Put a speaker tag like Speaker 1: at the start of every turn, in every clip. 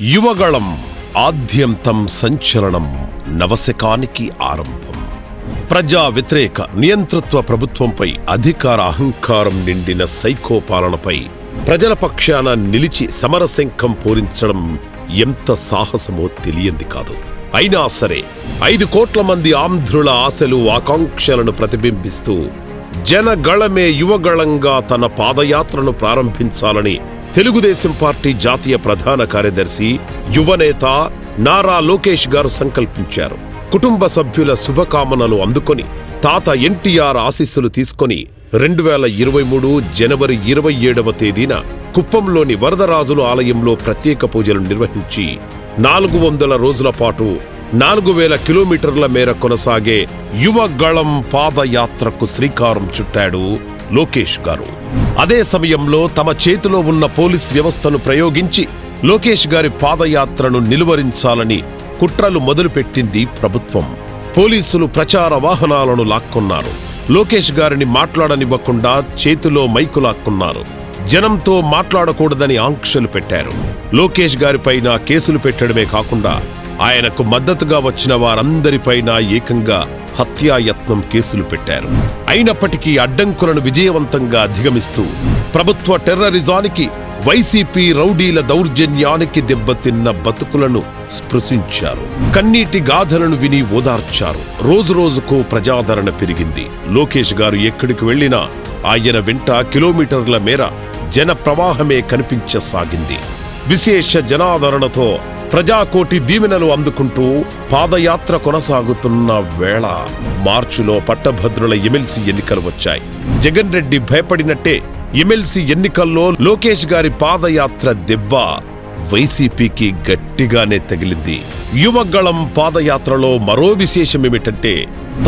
Speaker 1: యువగళం ఆద్యంతం సంచలనం నవశకానికి ఆరంభం. ప్రజా వ్యతిరేక నియంతృత్వ ప్రభుత్వంపై అధికార అహంకారం నిండిన సైకో పాలనపై ప్రజల పక్షాన నిలిచి సమరశంఖం పూరించడం ఎంత సాహసమో తెలియంది కాదు. అయినా సరే ఐదు కోట్ల మంది ఆంధ్రుల ఆశలు ఆకాంక్షలను ప్రతిబింబిస్తూ జనగళమే యువగళంగా తన పాదయాత్రను ప్రారంభించాలని తెలుగుదేశం పార్టీ జాతీయ ప్రధాన కార్యదర్శి యువనేత నారా లోకేష్ గారు సంకల్పించారు. కుటుంబ సభ్యుల శుభకామనలు అందుకొని తాత ఎన్టీఆర్ ఆశీస్సులు తీసుకొని రెండు వేల ఇరవై మూడు జనవరి ఇరవై ఏడవ తేదీన కుప్పంలోని వరదరాజుల ఆలయంలో ప్రత్యేక పూజలు నిర్వహించి నాలుగు వందల రోజుల పాటు నాలుగు వేల కిలోమీటర్ల మేర కొనసాగే యువగళం పాదయాత్రకు శ్రీకారం చుట్టాడు లోకేష్ గారు. అదే సమయంలో తమ చేతిలో ఉన్న పోలీస్ వ్యవస్థను ప్రయోగించి లోకేష్ గారి పాదయాత్రను నిలువరించాలని కుట్రలు మొదలుపెట్టింది ప్రభుత్వం. పోలీసులు ప్రచార వాహనాలను లాక్కున్నారు. లోకేష్ గారిని మాట్లాడనివ్వకుండా చేతిలో మైకు లాక్కున్నారు. జనంతో మాట్లాడకూడదని ఆంక్షలు పెట్టారు. లోకేష్ గారిపైన కేసులు పెట్టడమే కాకుండా ఆయనకు మద్దతుగా వచ్చిన వారందరిపైన ఏకంగా హత్యాయత్నం కేసులు పెట్టారు. అయినప్పటికీ అడ్డంకులను విజయవంతంగా అధిగమిస్తూ ప్రభుత్వ టెర్రరిజానికి వైసీపీ రౌడీల దౌర్జన్యానికి దెబ్బతిన్న బతుకులను స్పృశించారు. కన్నీటి గాథలను విని ఓదార్చారు. రోజురోజుకు ప్రజాదరణ పెరిగింది. లోకేష్ గారు ఎక్కడికి వెళ్ళినా ఆయన వెంట కిలోమీటర్ల మేర జన ప్రవాహమే కనిపించసాగింది. విశేష జనాదరణతో ప్రజాకోటి దీవెనలు అందుకుంటూ పాదయాత్ర కొనసాగుతున్న వేళ మార్చిలో పట్టభద్రుల ఎమ్మెల్సీ ఎన్నికలు వచ్చాయి. జగన్ రెడ్డి భయపడినట్టే ఎమ్మెల్సీ ఎన్నికల్లో లోకేష్ గారి పాదయాత్ర దెబ్బ వైసీపీకి గట్టిగానే తగిలింది. యువగళం పాదయాత్రలో మరో విశేషమేమిటంటే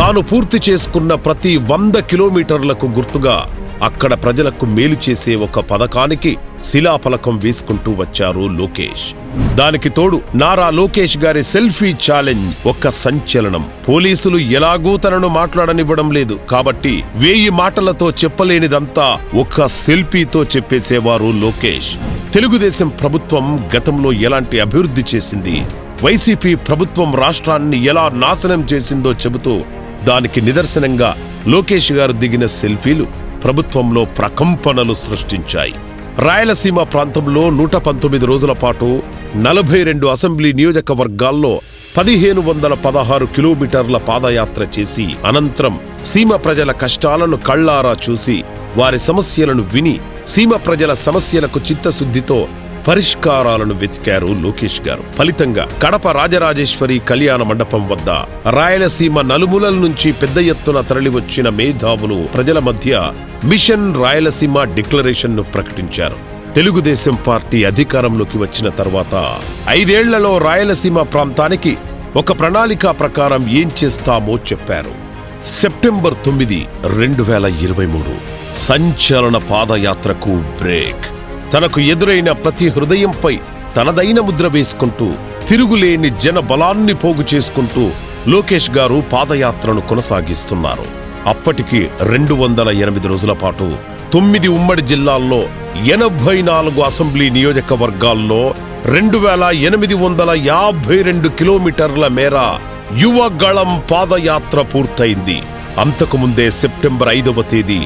Speaker 1: తాను పూర్తి చేసుకున్న ప్రతి వంద కిలోమీటర్లకు గుర్తుగా అక్కడ ప్రజలకు మేలు చేసే ఒక పథకానికి శిలాఫలకం వేసుకుంటూ వచ్చారు లోకేష్. దానికి తోడు నారా లోకేష్ గారి సెల్ఫీ ఛాలెంజ్ ఒక్క సంచలనం. పోలీసులు ఎలాగూ తనను మాట్లాడనివ్వడం లేదు కాబట్టి వేయి మాటలతో చెప్పలేనిదంతా ఒక్క సెల్ఫీతో చెప్పేసేవారు లోకేష్. తెలుగుదేశం ప్రభుత్వం గతంలో ఎలాంటి అభివృద్ధి చేసింది? వైసీపీ ప్రభుత్వం రాష్ట్రాన్ని ఎలా నాశనం చేసిందో చెబుతూ దానికి నిదర్శనంగా లోకేష్ గారు దిగిన సెల్ఫీలు. ప్రభుత్వంలో ప్రకంపనలు సృష్టించాయి. రాయలసీమ ప్రాంతంలో నూట పంతొమ్మిది రోజుల పాటు నలభై రెండు అసెంబ్లీ నియోజకవర్గాల్లో పదిహేను వందల పదహారు కిలోమీటర్ల పాదయాత్ర చేసి అనంతరం సీమ ప్రజల కష్టాలను కళ్ళారా చూసి వారి సమస్యలను విని సీమ ప్రజల సమస్యలకు చిత్తశుద్ధితో పరిష్కారాలను వెతికారు లోకేష్ గారు. ఫలితంగా కడప రాజరాజేశ్వరి కళ్యాణ మండపం వద్ద రాయలసీమ నలుమూలల నుంచి పెద్ద ఎత్తున తరలివచ్చిన మేధావులు ప్రజల మధ్య మిషన్ రాయలసీమ డిక్లరేషన్ను ప్రకటించారు. తెలుగుదేశం పార్టీ అధికారంలోకి వచ్చిన తర్వాత ఐదేళ్ళలో రాయలసీమ ప్రాంతానికి ఒక ప్రణాళిక ప్రకారం ఏం చేస్తామో చెప్పారు. సెప్టెంబర్ తొమ్మిది రెండు వేల ఇరవై మూడు సంచలన పాదయాత్రకు బ్రేక్. తనకు ఎదురైన ప్రతి హృదయంపై తనదైన ముద్ర వేసుకుంటూ తిరుగులేని జన బలాన్ని పోగు చేసుకుంటూ లోకేష్ గారు పాదయాత్రను కొనసాగిస్తున్నారు. అప్పటికి రెండు వందల ఎనిమిది రోజుల పాటు తొమ్మిది ఉమ్మడి జిల్లాల్లో ఎనభై నాలుగు అసెంబ్లీ నియోజకవర్గాల్లో రెండు వేల ఎనిమిది వందల యాభై రెండు కిలోమీటర్ల మేర యువగళం పాదయాత్ర పూర్తయింది. అంతకుముందే సెప్టెంబర్ ఐదవ తేదీ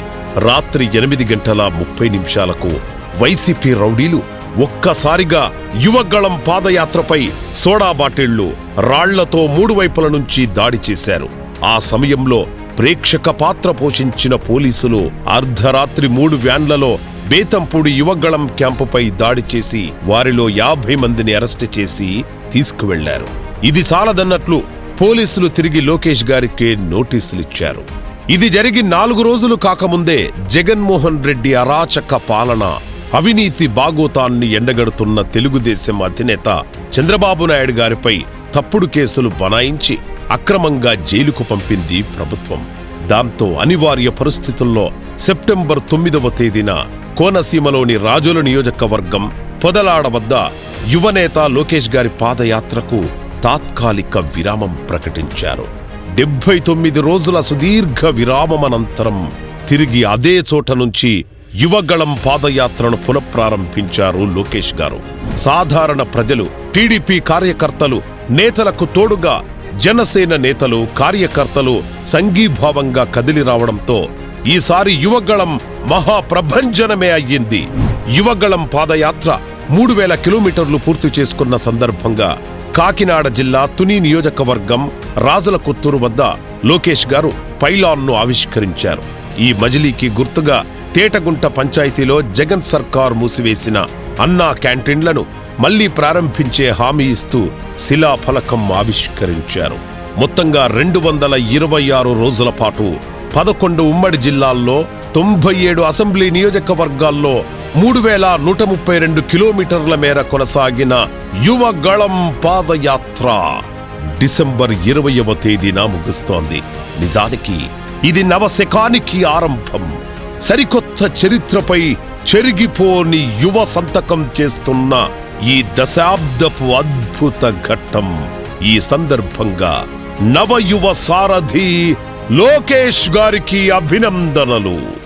Speaker 1: రాత్రి ఎనిమిది గంటల ముప్పై నిమిషాలకు వైసీపీ రౌడీలు ఒక్కసారిగా యువగళం పాదయాత్రపై సోడా బాటిళ్ళు రాళ్ళతో మూడు వైపుల నుంచి దాడి చేశారు. ఆ సమయంలో ప్రేక్షక పాత్ర పోషించిన పోలీసులు అర్ధరాత్రి మూడు వ్యాన్లలో బేతంపూడి యువగళం క్యాంపుపై దాడి చేసి వారిలో యాభై మందిని అరెస్టు చేసి తీసుకువెళ్ళారు. ఇది చాలదన్నట్లు పోలీసులు తిరిగి లోకేష్ గారికి నోటీసులిచ్చారు ఇది జరిగి నాలుగు రోజులు కాకముందే జగన్మోహన్ రెడ్డి అరాచక పాలన అవినీతి బాగోతాన్ని ఎండగడుతున్న తెలుగుదేశం అధినేత చంద్రబాబు నాయుడు గారిపై తప్పుడు కేసులు బనాయించి అక్రమంగా జైలుకు పంపింది ప్రభుత్వం. దాంతో అనివార్య పరిస్థితుల్లో సెప్టెంబర్ తొమ్మిదవ తేదీన కోనసీమలోని రాజుల నియోజకవర్గం పొదలాడ వద్ద యువనేత లోకేష్ గారి పాదయాత్రకు తాత్కాలిక విరామం ప్రకటించారు. డెబ్బై తొమ్మిది రోజుల సుదీర్ఘ విరామమనంతరం తిరిగి అదే చోట నుంచి యువగళం పాదయాత్రను పునఃప్రారంభించారు లోకేష్ గారు. సాధారణ ప్రజలు టీడీపీ కార్యకర్తలు నేతలకు తోడుగా జనసేన నేతలు కార్యకర్తలు సంఘీభావంగా కదిలి రావడంతో ఈసారి యువగళం మహాప్రభంజనమే అయ్యింది. యువగళం పాదయాత్ర మూడు వేల కిలోమీటర్లు పూర్తి చేసుకున్న సందర్భంగా కాకినాడ జిల్లా తుని నియోజకవర్గం రాజుల కొత్తూరు వద్ద లోకేష్ గారు పైలాన్ను ఆవిష్కరించారు. ఈ మజిలీకి గుర్తుగా తేటగుంట పంచాయతీలో జగన్ సర్కార్ మూసివేసిన అన్నా క్యాంటీన్లను మళ్ళీ ప్రారంభించే హామీ ఇస్తూ శిలాఫలకం ఆవిష్కరించారు. మొత్తంగా రెండు వందల ఇరవై ఆరు రోజుల పాటు పదకొండు ఉమ్మడి జిల్లాల్లో తొంభై ఏడు అసెంబ్లీ నియోజకవర్గాల్లో మూడు వేల నూట ముప్పై రెండు కిలోమీటర్ల మేర కొనసాగిన యువగళం పాదయాత్ర డిసెంబర్ ఇరవయవ తేదీన ముగుస్తోంది. నిజానికి ఇది నవశకానికి ఆరంభం. సరికొత్త చరిత్రపై చెరిగిపోని యువ సంతకం చేస్తున్న ఈ దశాబ్దపు అద్భుత ఘట్టం. ఈ సందర్భంగా నవయువ సారథి లోకేష్ గారికి అభినందనలు.